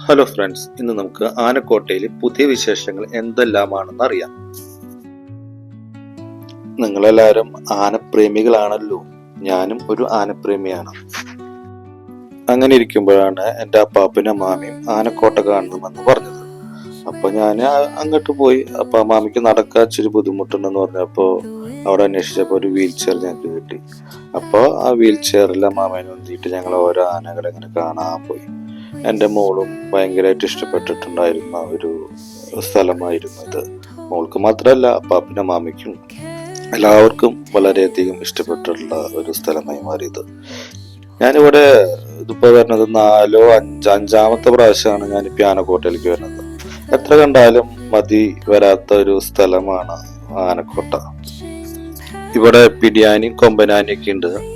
Hello friends ഇന്ന് നമുക്ക് ആനക്കോട്ടയിലെ പുതിയ വിശേഷങ്ങൾ എന്തെല്ലാമാണെന്ന് അറിയാം നിങ്ങളെല്ലാവരും ആനപ്രേമികളാണല്ലോ. ഞാനും ഒരു ആനപ്രേമിയാണ്. അങ്ങനെ ഇരിക്കുമ്പോഴാണ് എന്റെ അപ്പാപ്പനും മാമിയും ആനക്കോട്ട കാണണമെന്ന് പറഞ്ഞത്. അപ്പൊ ഞാൻ അങ്ങോട്ട് പോയി. അപ്പൊ മാമിക്ക് നടക്കാൻ ഇച്ചിരി ബുദ്ധിമുട്ടുണ്ടെന്ന് പറഞ്ഞപ്പോ അവിടെ അന്വേഷിച്ചപ്പോൾ ഒരു വീൽ ചെയർ ഞങ്ങൾക്ക് കിട്ടി. അപ്പോൾ ആ വീൽ ചെയറിൽ മാമേനെ ഉന്തിയിട്ട് ഞങ്ങൾ ഓരോ ആനകളെ ഇങ്ങനെ കാണാൻ പോയി. എന്റെ മോളും ഭയങ്കരമായിട്ട് ഇഷ്ടപ്പെട്ടിട്ടുണ്ടായിരുന്ന ഒരു സ്ഥലമായിരുന്നു ഇത്. മോൾക്ക് മാത്രമല്ല പാപ്പിനെ മാമിക്കും എല്ലാവർക്കും വളരെയധികം ഇഷ്ടപ്പെട്ടിട്ടുള്ള ഒരു സ്ഥലമായി മാറിയത്. ഞാനിവിടെ ഇതിപ്പോൾ വരുന്നത് നാലോ അഞ്ച് അഞ്ചാമത്തെ പ്രാവശ്യമാണ് ഞാൻ ആനക്കോട്ടയിലേക്ക് വരുന്നത്. എത്ര കണ്ടാലും മതി വരാത്ത ഒരു സ്ഥലമാണ് ആനക്കോട്ട. ഇവിടെ പിടിയാനിയും കൊമ്പനാനിയൊക്കെ ഉണ്ട്.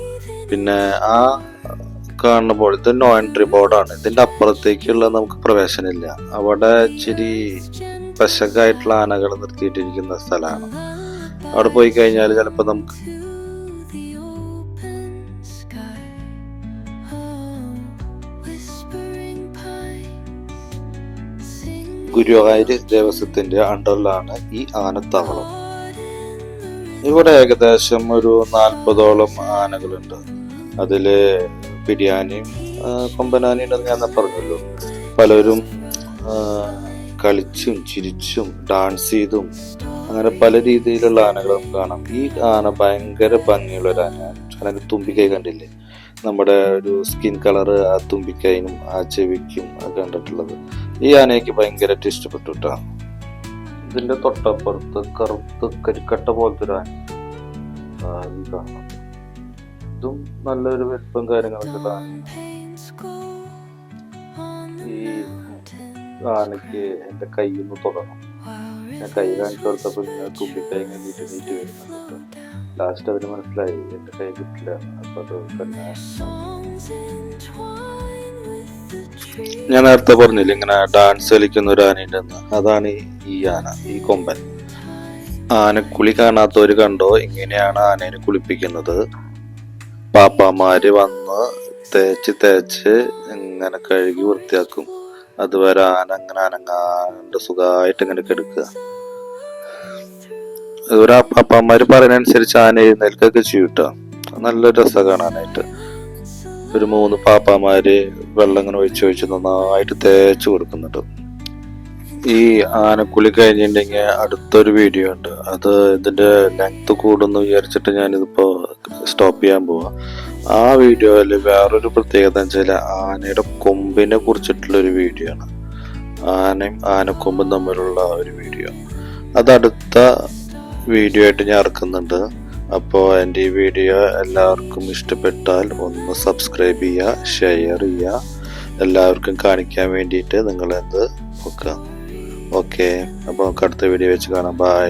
പിന്നെ ആ കാണുന്ന പോലെ ഇത് നോ എൻട്രി ബോർഡാണ് ഇതിന്റെ അപ്പുറത്തേക്കുള്ള നമുക്ക് പ്രവേശനമില്ല. അവിടെ ഇച്ചിരി പശക്കായിട്ടുള്ള ആനകൾ നിർത്തിയിട്ടിരിക്കുന്ന സ്ഥലമാണ്. അവിടെ പോയി കഴിഞ്ഞാൽ ചിലപ്പോൾ നമുക്ക് ഗുരുവായൂർ ദേവസ്വത്തിന്റെ അണ്ടറിലാണ് ഈ ആനത്താവളം. ഇവിടെ ഏകദേശം ഒരു നാൽപ്പതോളം ആനകളുണ്ട്. അതിൽ പിടിയാനയും കൊമ്പനാനയും ഉണ്ടെന്ന് ഞാൻ പറഞ്ഞല്ലോ. പലരും കളിച്ചും ചിരിച്ചും ഡാൻസ് ചെയ്തും അങ്ങനെ പല രീതിയിലുള്ള ആനകൾ നമുക്ക് കാണാം. ഈ ആന ഭയങ്കര ഭംഗിയുള്ള ഒരു ആനയാണ് അതിന്റെ തുമ്പിക്കൈ കണ്ടില്ലേ? നമ്മുടെ ഒരു സ്കിൻ കളർ ആ തുമ്പിക്കൈനും ആ ചെവിക്കും കണ്ടിട്ടുള്ളത്. ഈ ആനയ്ക്ക് ഭയങ്കരമായിട്ട് ഇഷ്ടപ്പെട്ടു കേട്ടോ ഇതിന്റെ തൊട്ടപ്പുറത്ത് കറുത്ത് കരിക്കട്ട പോലത്തെ ഒരു ആന കാണാം ഇതും നല്ലൊരു വലിപ്പം കാര്യങ്ങളൊക്കെ ആനയാണ് ഈ ആനയ്ക്ക് എന്റെ കൈയൊന്ന് തുടങ്ങും ഞാൻ കൈ കാണിച്ചു കൊടുത്തപ്പോൾ ഇങ്ങനെ തുമ്പിക്കൈ ഇങ്ങനെ നീട്ടി നീട്ടി വരുന്നുണ്ട് ലാസ്റ്റ് അതിന് മനസ്സിലായി എന്റെ കൈ കിട്ടില്ല. അപ്പൊ അത് തന്നെ ഞാൻ നേരത്തെ പറഞ്ഞില്ല ഇങ്ങനെ ഡാൻസ് കളിക്കുന്ന ഒരു ആനയുണ്ടെന്ന് അതാണ് ഈ- ഈ ആന ഈ കൊമ്പൻ. ആനക്കുളി കാണാത്തവര് കണ്ടോ? ഇങ്ങനെയാണ് ആനേനെ കുളിപ്പിക്കുന്നത്. പാപ്പാമാര് വന്ന് തേച്ച് തേച്ച് ഇങ്ങനെ കഴുകി വൃത്തിയാക്കും. അതുവരെ ആന അങ്ങനെ അനങ്ങാണ്ട് സുഖമായിട്ട് ഇങ്ങനെ കെടുക്കുക. ഒരു പാപ്പാമാര് പറയുന്നതനുസരിച്ച് ആന എഴുന്നേൽക്കൊക്കെ ചെയ്യൂട്ടോ. നല്ല രസം കാണാനായിട്ട്. ഒരു മൂന്ന് പാപ്പാമാര് വെള്ളം ഇങ്ങനെ ഒഴിച്ച് ഒഴിച്ച് നന്നായിട്ട് തേച്ച് കൊടുക്കുന്നുണ്ട്. ഈ ആനക്കുളി കഴിഞ്ഞിട്ടുണ്ടെങ്കിൽ അടുത്തൊരു വീഡിയോ ഉണ്ട്. അത് ഇതിന്റെ ലെങ്ത് കൂടുന്നു വിചാരിച്ചിട്ട് ഞാനിതിപ്പോ സ്റ്റോപ്പ് ചെയ്യാൻ പോവാ. ആ വീഡിയോയിൽ വേറൊരു പ്രത്യേകത വെച്ചാൽ ആനയുടെ കൊമ്പിനെ കുറിച്ചിട്ടുള്ള ഒരു വീഡിയോ ആണ്. ആനയും ആനക്കൊമ്പും തമ്മിലുള്ള ഒരു വീഡിയോ അത് അടുത്ത വീഡിയോ ആയിട്ട് ഞാൻ ഇറക്കുന്നുണ്ട്. അപ്പോൾ എന്റെ ഈ വീഡിയോ എല്ലാവർക്കും ഇഷ്ടപ്പെട്ടാൽ ഒന്ന് സബ്സ്ക്രൈബ് ചെയ്യുക ഷെയർ ചെയ്യുക. എല്ലാവർക്കും കാണിക്കാൻ വേണ്ടിയിട്ട് നിങ്ങളെന്ത് നോക്കുക? ഓക്കെ അപ്പോൾ നമുക്ക് അടുത്ത വീഡിയോ വെച്ച് കാണാം. ബൈ